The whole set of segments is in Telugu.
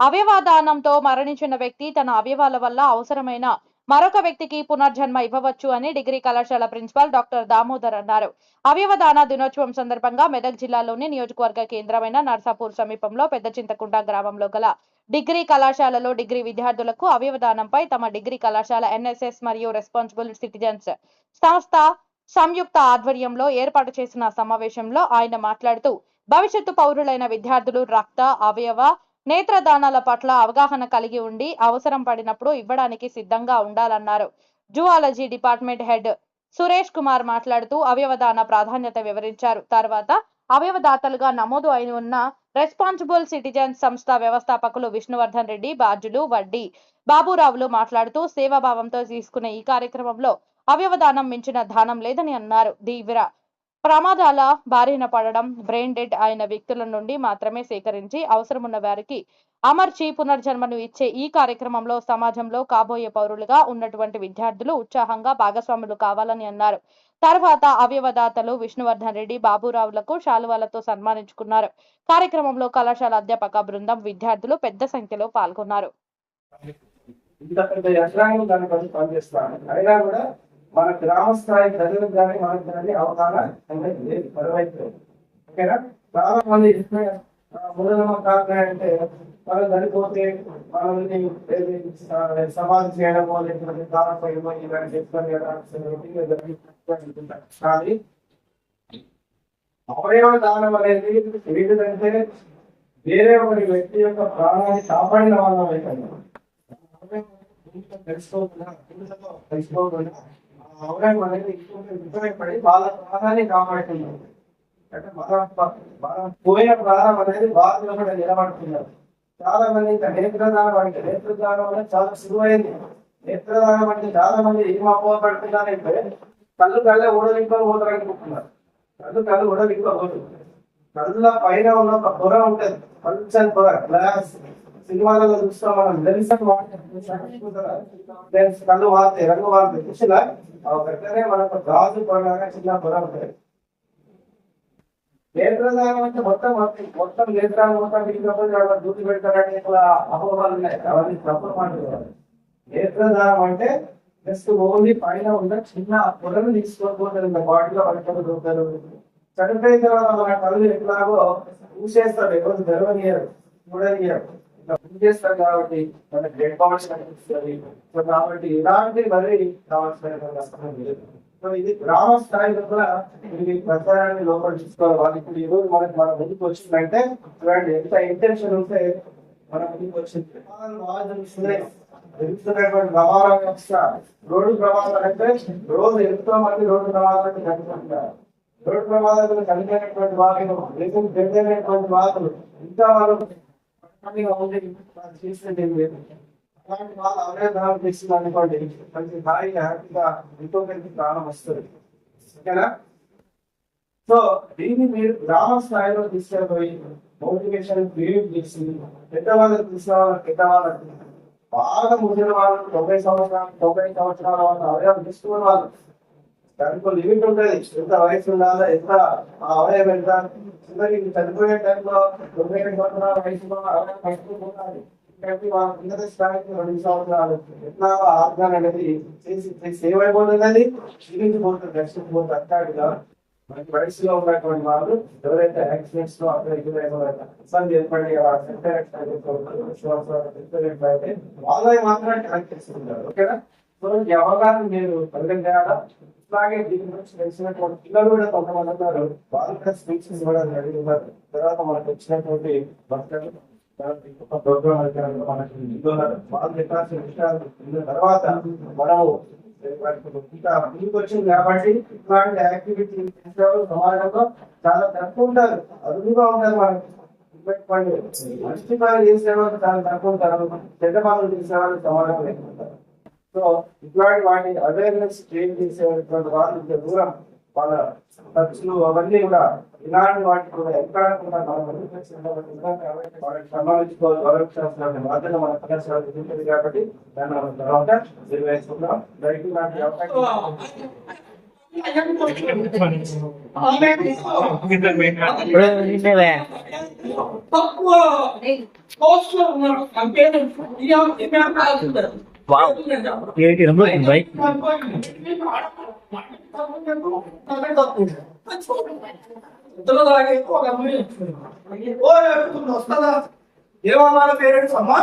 అవయవదానంతో మరణించిన వ్యక్తి తన అవయవాల వల్ల అవసరమైన మరొక వ్యక్తికి పునర్జన్మ ఇవ్వవచ్చు అని డిగ్రీ కళాశాల ప్రిన్సిపాల్ డాక్టర్ దామోదర్ అన్నారు. అవయవదాన దినోత్సవం సందర్భంగా మెదక్ జిల్లాలోని నియోజకవర్గ కేంద్రమైన నర్సాపూర్ సమీపంలో పెద్ద చింతకుంట గ్రామంలో గల డిగ్రీ కళాశాలలో డిగ్రీ విద్యార్థులకు అవయవదానంపై తమ డిగ్రీ కళాశాల ఎన్ఎస్ఎస్ మరియు రెస్పాన్సిబుల్ సిటిజన్స్ సంస్థ సంయుక్త ఆధ్వర్యంలో ఏర్పాటు చేసిన సమావేశంలో ఆయన మాట్లాడుతూ భవిష్యత్తు పౌరులైన విద్యార్థులు రక్త అవయవ నేత్రదానాల పట్ల అవగాహన కలిగి ఉండి అవసరం పడినప్పుడు ఇవ్వడానికి సిద్ధంగా ఉండాలన్నారు. Zoology department head Suresh Kumar మాట్లాడుతూ అవయవదాన ప్రాధాన్యత వివరించారు. తర్వాత అవయవదాతలుగా నమోదు అయిన ఉన్న రెస్పాన్సిబుల్ సిటిజన్స్ సంస్థ వ్యవస్థాపకులు విష్ణువర్ధన్ రెడ్డి బాధ్యులు వడ్డీ బాబురావులు మాట్లాడుతూ సేవాభావంతో తీసుకునే ఈ కార్యక్రమంలో అవయవదానం మించిన దానం లేదని అన్నారు. తీవ్ర ప్రమాదాల బారిన పడడం బ్రెయిన్ డెడ్ అయిన వ్యక్తుల నుండి మాత్రమే సేకరించి అవసరమున్న వారికి అమర్చి పునర్జన్మను ఇచ్చే ఈ కార్యక్రమంలో సమాజంలో కాబోయే పౌరులుగా ఉన్నటువంటి విద్యార్థులు ఉత్సాహంగా భాగస్వాములు కావాలని అన్నారు. తర్వాత అవయవదాతలు విష్ణువర్ధన్ రెడ్డి బాబురావులకు శాలువాలతో సన్మానించుకున్నారు. కార్యక్రమంలో కళాశాల అధ్యాపక బృందం విద్యార్థులు పెద్ద సంఖ్యలో పాల్గొన్నారు. ఇంత పెద్ద అయినా కూడా మన గ్రామ స్థాయి ప్రజలకు కానీ మనకు కానీ అవగాహన అనేది లేదు. మరోవైపు ఓకేనా? చాలా మంది మూలధనం కాకపోతే మనం చనిపోతే మనల్ని సమాధి చేయడమో లేకపోతే దానం చేయడమో ఇలాంటి చెప్పుకొని కానీ అవయవ దానం అనేది ఏంటంటే వేరే ఒక వ్యక్తి యొక్క ప్రాణాన్ని కాపాడిన వాళ్ళం అయితే తెలుసుకోకుండా తెలుసుకోకుండా అవగాహన అనేది ఉపయోగపడి వాళ్ళ ప్రాణాన్ని కాపాడుతున్నారు. అంటే మనం మనం పోయిన ప్రాణం అనేది బాధలో కూడా నిలబడుతున్నారు. చాలా మంది ఇంకా నేత్రదానం అంటే నేత్రదానం అనేది చాలా సులువైంది. నేత్రదానం అంటే చాలా మంది ఏం అపోహపడుతున్నారంటే కళ్ళు కళ్ళే ఊడలింపుకొని పోతారు అనుకుంటున్నారు కళ్ళు కళ్ళు ఊడలింపుకోబోతుంది కళ్ళ పైన ఉన్న ఒక పొర ఉంటుంది. పల్చని పొర గ్లాస్. సినిమాలలో చూస్తాం మనం లెన్స్ అని లెన్స్ కళ్ళు వాడతాయి రంగు వాడతాయి చూసినా ఆ దగ్గరే మనకు గాజు పొరలాగా చిన్న పొర ఉంటుంది. నేత్రదానం అంటే మొత్తం మొత్తం నేత్రాలు మొత్తం తీసుకపోయి అక్కడ దూకి పెడతారని ఇట్లా అపోహలు ఉన్నాయి. అవన్నీ తప్పుడు మాట్లాడారు నేత్రదానం అంటే జస్ట్ ఓన్లీ పైన ఉన్న చిన్న పొరను తీసుకోకపోతే బాడీలో పడతారు దొరుకుతారు. చనిపోయిన తర్వాత మన కళ్ళు ఎట్లాగో ఊసేస్తారు. ఎవరు తెరవనియరు చూడనియరు చేస్తారు కాబట్టి మన డెడ్ బాడీస్ కనిపిస్తుంది. సో కాబట్టి ఇలాంటి మరి కావాల్సిన అవసరం లేదు సో ఇది గ్రామ స్థాయిలో కూడా ఇది ప్రచారాన్ని లోపల చూసుకోవాలి వాళ్ళు ఇప్పుడు ఈ రోజు మనకి మన ముందుకు వచ్చిందంటే చూడండి ఎంత ఇంటెన్షన్ ఉంటే మన ముందుకు వచ్చింది. జరుగుతున్నటువంటి రవాణా వ్యవస్థ. రోడ్డు ప్రమాదాలు అంటే రోజు ఎంతో మంది రోడ్డు ప్రమాదాలు చనిపోతున్నారు రోడ్డు ప్రమాదాలు కలిగినటువంటి వాళ్ళు లేకపోతే జరిగినటువంటి వాళ్ళు ఇంకా వాళ్ళు పట్టణంగా వాళ్ళు చేసినట్టు ఏం లేదు. అలాంటి వాళ్ళు అవగాహన చేస్తుంది అనుకోండి మంచి హాయిగా హ్యాపీగా ఎంతో మంది ప్రాణం వస్తుంది. ఓకేనా? సో దీన్ని మీరు గ్రామ స్థాయిలో తీసుకెళ్ళిపోయి మోటివేషన్ క్రియేట్ చేసి పెద్దవాళ్ళకి తెలిసిన వాళ్ళకి పెద్దవాళ్ళకి బాగా ముదిరిన వాళ్ళు తొంభై సంవత్సరాలు తొంభై సంవత్సరాల వాళ్ళు అవయవం తీసుకున్న వాళ్ళు దానికి లిమిట్ ఉంటుంది. ఎంత వయసు ఉండాలి ఎంత ఆ అవయవం ఎంత చనిపోయే టైంలో తొంభై ఐదు సంవత్సరాల వయసులో అవయవం పట్టుకుపోతారు కాబట్టి వాళ్ళ స్థాయికి రెండు సంవత్సరాలు. ఎట్లా ఆర్గాన్ అనేది చేసి సేవ్ అయిపోతున్నది క్షీణించిపోతుంది రక్షించిపోతుంది అట్టాడుగా మనకి వయసులో ఉన్నటువంటి వాళ్ళు ఎవరైతే యాక్సిడెంట్స్లో అక్కడ ఇక్కడ ఇబ్బంది ఏర్పడి అయితే వాళ్ళని మాత్రమే కనెక్ట్ చేసుకుంటారు. ఓకేనా? సో ఈ అవగాహన మీరు పరిగణ చేయాలా అలాగే దీని గురించి తెలిసినటువంటి పిల్లలు కూడా కొంతమంది ఉన్నారు. వాళ్ళు కూడా స్పీచెస్ ఇవ్వడానికి జరిగినారు తర్వాత మనకు వచ్చినటువంటి భక్తులు మనకి వాళ్ళు చెప్పాల్సిన విషయాలు తర్వాత మనము ఇంకా ముందుకు వచ్చింది కాబట్టి ఇట్లాంటి యాక్టివిటీ చేసేవాళ్ళు సమాజంలో చాలా తక్కువ ఉంటారు. అదుపుగా ఉంటారు మనకి మంచి పనులు చేసేవాళ్ళు చాలా తక్కువ ఉంటారు. చెడ్డ పనులు చేసేవాళ్ళు సమాజంలో ఎక్కువ ఉంటారు. సో ఇట్లాంటి వాటిని అవేర్నెస్ క్రియేట్ చేసేటువంటి వాళ్ళు ఇంత దూరం వాళ్ళ ఖర్చులు అవన్నీ కూడా ఇలాంటి వాటికి కూడా ఎక్కడ కూడా మనం వాళ్ళకి సంబంధించుకోవాలి గౌరవించాల్సిన బాధ్యత మన కళాశాలకు ఉంటుంది కాబట్టి దాన్ని మనం తర్వాత నిర్వహిస్తున్నాం. రైతు లాంటి అవకాశం వావ్ నమ్మకం బైక్ ఏమన్నారు పేరెంట్స్ అమ్మా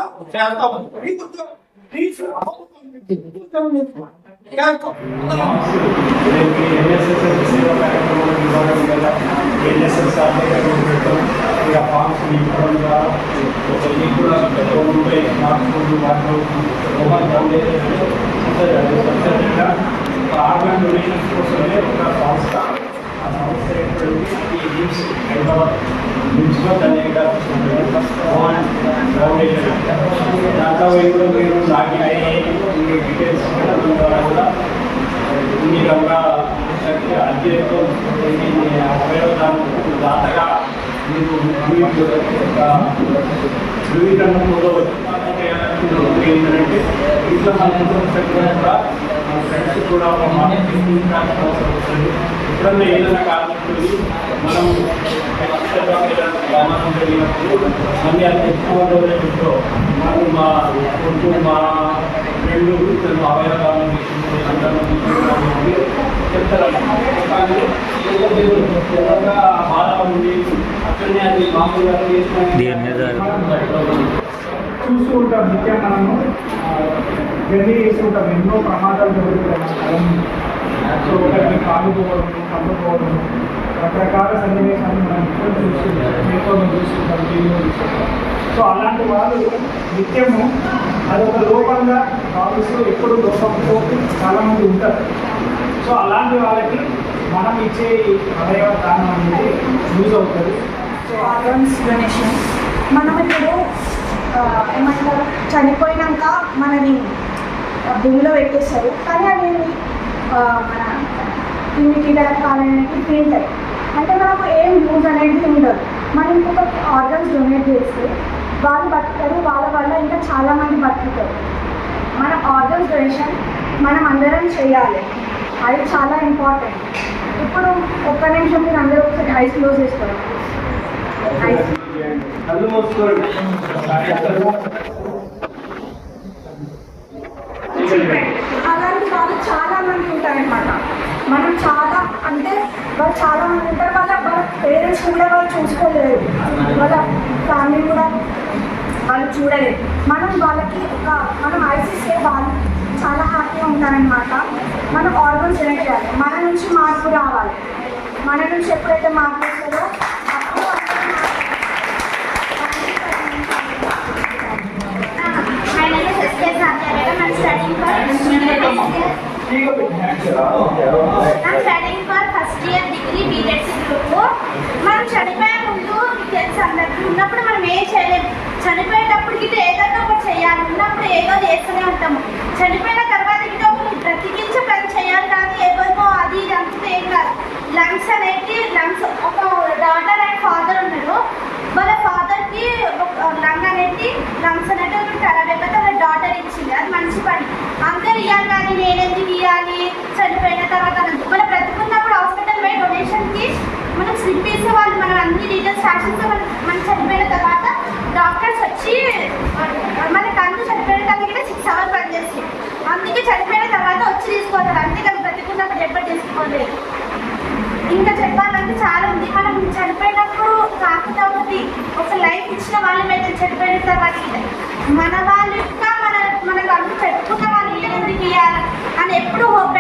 చేస్తాము ఆర్గన్ డొనేషన్ కోసమే ఒక సంస్థ ఆ సంస్థ ఏంటంటే ఈ లిమ్స్ హైదరాబాద్ లిమ్స్లో దాని ఫౌండేషన్ దాంట్లో ఇప్పుడు మీరు నాకు మీ డీటెయిల్స్ ద్వారా కూడా ఈ రంగా అధ్యయనంతో ఉపయోగదానికి దాతగా మీరు మీకు ధృవీకరణ పొందవచ్చు ఏంటంటే ఇట్లా మన ఇంట్లో ఫ్రెండ్స్ కూడా ఒక మాట అవసరం వస్తుంది. ఎప్పుడన్నా ఏదైనా కారణం ఉంటుంది మనం ఖచ్చితంగా ఏదైనా జరిగినప్పుడు మళ్ళీ అది ఎక్కువ రోజులతో మనం మా కొడుకు మా ఫ్రెండ్ తను అవయవాలను అందరం చెప్తారు. కానీ బాధ ఉంది అక్కడనే అది మామూలుగా దీని మీద చూస్తూ ఉంటాం నిత్యం మనము. జర్నీ చేస్తూ ఉంటాం. ఎన్నో ప్రమాదాలు జరుగుతాయి మన కళ్ళ సో ఒకరికి కాలు పోవడం కళ్ళు పోవడం రకరకాల సన్నివేశాలు మనం నిత్యం చూస్తుంటాం పేపర్లో చూస్తుంటాం టీవీలో చూస్తుంటాం సో అలాంటి వాళ్ళు నిత్యము అదొక లోపంగా భావిస్తూ ఎప్పుడు లోపంతో చాలా మంది ఉంటారు. సో అలాంటి వాళ్ళకి మనం ఇచ్చే అవయవ దానం అనేది యూజ్ అవుతుంది. Organs donation. మనం ఇప్పుడు ఏమంటారు చనిపోయినాక మనని భూమిలో పెట్టేస్తారు. కానీ అది మన ఇన్ని కీటకాలనేవి తింటాయి. అంటే మనకు ఏం యూజ్ అనేది ఉండదు. మనం ఇంకొక ఆర్గన్స్ డొనేట్ చేస్తే వాళ్ళు బతుకుతారు వాళ్ళ వల్ల ఇంకా చాలామంది బతుకుతారు. మన ఆర్గన్స్ డొనేషన్ మనం అందరం చేయాలి. అది చాలా ఇంపార్టెంట్. ఇప్పుడు ఒక్క నిమిషం మీరు అందరూ ఒకసారి ఐస్ క్లోజ్ చేసుకోవాలి కళ్ళు మూసుకోండి. అలాంటి వాళ్ళు చాలా మంది ఉంటారనమాట మనం చాలా అంటే వాళ్ళు చాలా మంది ఉంటారు. వాళ్ళ పేరెంట్స్ కూడా వాళ్ళు చూసుకోలేదు వాళ్ళ ఫ్యామిలీ కూడా వాళ్ళు చూడలేదు. మనం వాళ్ళకి ఒక మనం ఐసీసీ వాళ్ళు చాలా హ్యాపీగా ఉంటారనమాట మనం ఆర్గన్స్ జనరేట్ చేయాలి. మన నుంచి మార్పు రావాలి. మన నుంచి ఎప్పుడైతే మార్పు Satyagraha. I'm studying for I'm studying for first year మనం చనిపోయే ముందు మీకు తెలుసు అందరికీ ఉన్నప్పుడు మనం ఏం చేయలేము చనిపోయేటప్పుడు గిట్ట ఏదైనా ఒకటి చేయాలి. ఉన్నప్పుడు ఏదో చేస్తూనే ఉంటాము చనిపోయిన తర్వాత గిట్ట ఒకటి బ్రతికించే పని చేయాలి కానీ ఏదో అది ఇది అంతా ఏం కాదు. లంగ్స్ అనేది లంగ్స్ ఒక డాటర్ అండ్ ఫాదర్ ఉన్నారు. వాళ్ళ ఫాదర్కి ఒక లంగ్ అనేది లంగ్స్ అనేది ఒకటి ఖరాబ్ అయిపోతే వాళ్ళ డాటర్ ఇచ్చింది అది మంచి పని అందరు ఇవ్వాలి కానీ నేను ఎందుకు ఇవ్వాలి చనిపోయిన తర్వాత అనొద్దు. మనం బ్రతుకున్నప్పుడు హాస్పిటల్ పోయి డొనేషన్కి మనం స్లిప్ ఇస్తే వాళ్ళు మనం అన్ని డీటెయిల్స్ రాసిస్తే మనం మనం చనిపోయిన తర్వాత డాక్టర్స్ వచ్చి మన కన్ను చనిపోయిన కూడా సిక్స్ అవర్స్ పనిచేసి. అందుకే చనిపోయిన తర్వాత వచ్చి తీసుకోవాలి అందుకని బ్రతుకున్నప్పుడు ఎప్పుడు తీసుకోలేదు. ఇంకా చెప్పాలంటే చాలా ఉంది. మనం చనిపోయినప్పుడు కాకుండా ఒకటి ఒక లైఫ్ ఇచ్చిన వాళ్ళమైతే చనిపోయిన తర్వాత మన వాళ్ళు ఇంకా మన మనకు అందరూ పెట్టుకున్న వాళ్ళు ఎందుకు ఇవ్వాలి అని ఎప్పుడు హోప్